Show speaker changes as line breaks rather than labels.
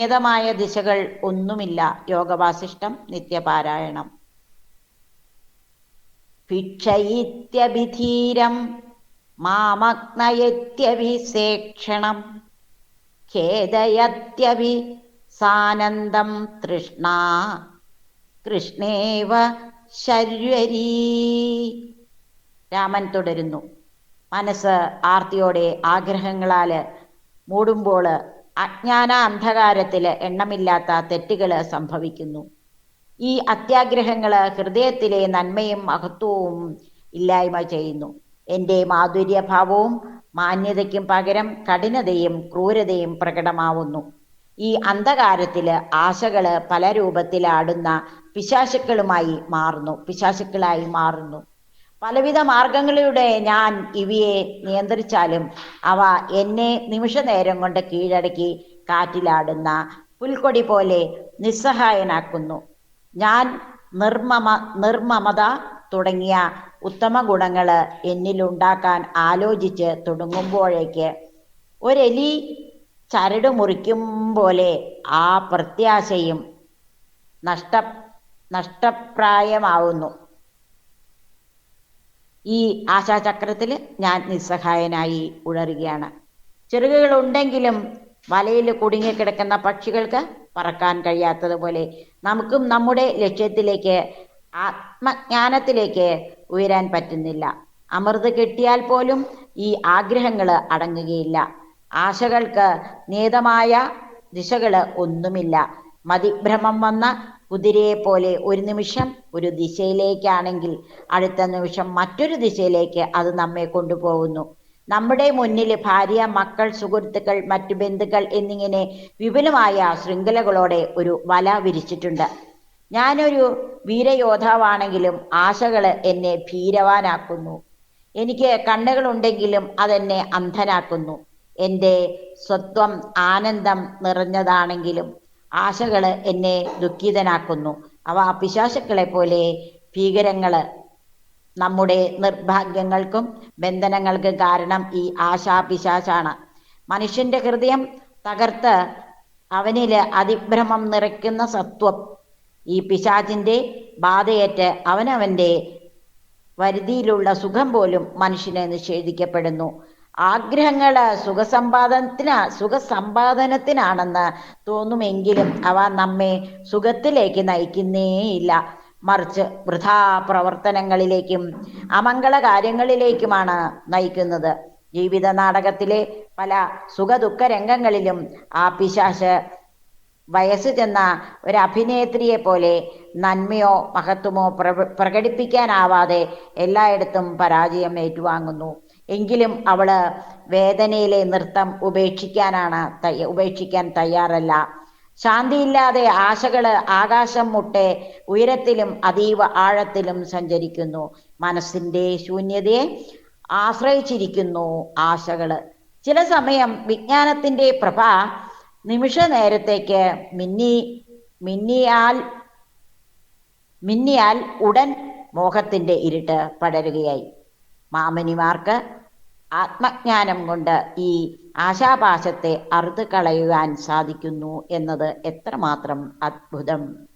നിയതമായ ദിശകൾ ഒന്നുമില്ല. യോഗവാസിഷ്ടം നിത്യപാരായണം. ഭിക്ഷയിത്യഭിധീരം മാമഗ്നയത്യഭിസേക്ഷണം ഖേദയത്യഭി സാനന്ദം തൃഷ്ണ കൃഷ്ണേവ ശര്വരീ. രാമൻ തുടരുന്നു. മനസ്സ് ആർത്തിയോടെ ആഗ്രഹങ്ങളാൽ മൂടുമ്പോൾ അജ്ഞാന അന്ധകാരത്തിൽ എണ്ണമില്ലാത്ത തെറ്റുകൾ സംഭവിക്കുന്നു. ഈ അത്യാഗ്രഹങ്ങൾ ഹൃദയത്തിലെ നന്മയും മഹത്വവും ഇല്ലായ്മ ചെയ്യുന്നു. എന്റെ മാധുര്യഭാവവും മാന്യതയ്ക്കും പകരം കഠിനതയും ക്രൂരതയും പ്രകടമാവുന്നു. ഈ അന്ധകാരത്തിൽ ആശകൾ പല രൂപത്തിലാടുന്ന പിശാശുക്കളുമായി മാറുന്നു. പിശാശുക്കളായി മാറുന്നു. പലവിധ മാർഗങ്ങളിലൂടെ ഞാൻ ഇവയെ നിയന്ത്രിച്ചാലും അവ എന്നെ നിമിഷ നേരം കൊണ്ട് കീഴടക്കി കാറ്റിലാടുന്ന പുൽക്കൊടി പോലെ നിസ്സഹായനാക്കുന്നു. ഞാൻ നിർമ്മമ നിർമ്മമത തുടങ്ങിയ ഉത്തമ ഗുണങ്ങൾ എന്നിലുണ്ടാക്കാൻ ആലോചിച്ച് തുടങ്ങുമ്പോഴേക്ക് ഒരെലി ചരട് മുറിക്കും പോലെ ആ പ്രത്യാശയും നഷ്ട നഷ്ടപ്രായമാവുന്നു. ഈ ആശാചക്രത്തിൽ ഞാൻ നിസ്സഹായനായി ഉഴറുകയാണ് ചെറുകുകൾ ഉണ്ടെങ്കിലും വലയിൽ കുടുങ്ങിക്കിടക്കുന്ന പക്ഷികൾക്ക് പറക്കാൻ കഴിയാത്തതുപോലെ നമുക്കും നമ്മുടെ ലക്ഷ്യത്തിലേക്ക് ആത്മജ്ഞാനത്തിലേക്ക് ഉയരാൻ പറ്റുന്നില്ല. അമൃത് കിട്ടിയാൽ പോലും ഈ ആഗ്രഹങ്ങൾ അടങ്ങുകയില്ല. ആശകൾക്ക് നിയതമായ ദിശകൾ ഒന്നുമില്ല. മതിഭ്രമം വന്ന കുതിരയെ പോലെ ഒരു നിമിഷം ഒരു ദിശയിലേക്കാണെങ്കിൽ അടുത്ത നിമിഷം മറ്റൊരു ദിശയിലേക്ക് അത് നമ്മെ കൊണ്ടുപോകുന്നു. നമ്മുടെ മുന്നിൽ ഭാര്യ മക്കൾ സുഹൃത്തുക്കൾ മറ്റു ബന്ധുക്കൾ എന്നിങ്ങനെ വിപുലമായ ശൃംഖലകളോടെ ഒരു വല വിരിച്ചിട്ടുണ്ട്. ഞാനൊരു വീരയോധാവാണെങ്കിലും ആശകൾ എന്നെ ഭീരവാനാക്കുന്നു. എനിക്ക് കണ്ണുകളുണ്ടെങ്കിലും അതെന്നെ അന്ധനാക്കുന്നു. എന്റെ സ്വത്വം ആനന്ദം നിറഞ്ഞതാണെങ്കിലും ആശകൾ എന്നെ ദുഃഖിതനാക്കുന്നു. അവ പിശാശുക്കളെ പോലെ ഭീകരങ്ങൾ നമ്മുടെ നിർഭാഗ്യങ്ങൾക്കും ബന്ധനങ്ങൾക്ക് കാരണം ഈ ആശാപിശാശാണ്. മനുഷ്യന്റെ ഹൃദയം തകർത്ത് അവനിൽ അതിഭ്രമം നിറയ്ക്കുന്ന സത്വം. ഈ പിശാചിന്റെ ബാധയേറ്റ് അവനവന്റെ വരുതിയിലുള്ള സുഖം പോലും മനുഷ്യനെ നിഷേധിക്കപ്പെടുന്നു. ആഗ്രഹങ്ങൾ സുഖസമ്പാദനത്തിനാ സുഖസമ്പാദനത്തിനാണെന്ന് തോന്നുമെങ്കിലും അവ നമ്മെ സുഖത്തിലേക്ക് നയിക്കുന്നേയില്ല. മറിച്ച് വൃഥാ പ്രവർത്തനങ്ങളിലേക്കും അമംഗള കാര്യങ്ങളിലേക്കുമാണ് നയിക്കുന്നത്. ജീവിത നാടകത്തിലെ പല സുഖദുഃഖ രംഗങ്ങളിലും ആ പിശാശ് വയസ്സ് ചെന്ന ഒരു അഭിനേത്രിയെ പോലെ നന്മയോ മഹത്വമോ പ്ര പ്രകടിപ്പിക്കാനാവാതെ എല്ലായിടത്തും പരാജയം ഏറ്റുവാങ്ങുന്നു. എങ്കിലും അവൾ വേദനയിലെ നൃത്തം ഉപേക്ഷിക്കാനാണ് തയ്യ ഉപേക്ഷിക്കാൻ തയ്യാറല്ല. ശാന്തിയില്ലാതെ ആശകൾ ആകാശം മുട്ടെ ഉയരത്തിലും അതീവ ആഴത്തിലും സഞ്ചരിക്കുന്നു. മനസ്സിന്റെ ശൂന്യതയെ ആശ്രയിച്ചിരിക്കുന്നു ആശകൾ. ചില സമയം വിജ്ഞാനത്തിന്റെ പ്രഭ നിമിഷ നേരത്തേക്ക് മിന്നി മിന്നിയാൽ മിന്നിയാൽ ഉടൻ മോഹത്തിന്റെ ഇരുട്ട് പടരുകയായി. മാമനിമാർക്ക് ആത്മജ്ഞാനം കൊണ്ട് ഈ ആശാപാശത്തെ അറുതു കളയുവാൻ സാധിക്കുന്നു എന്നത് എത്രമാത്രം അത്ഭുതം.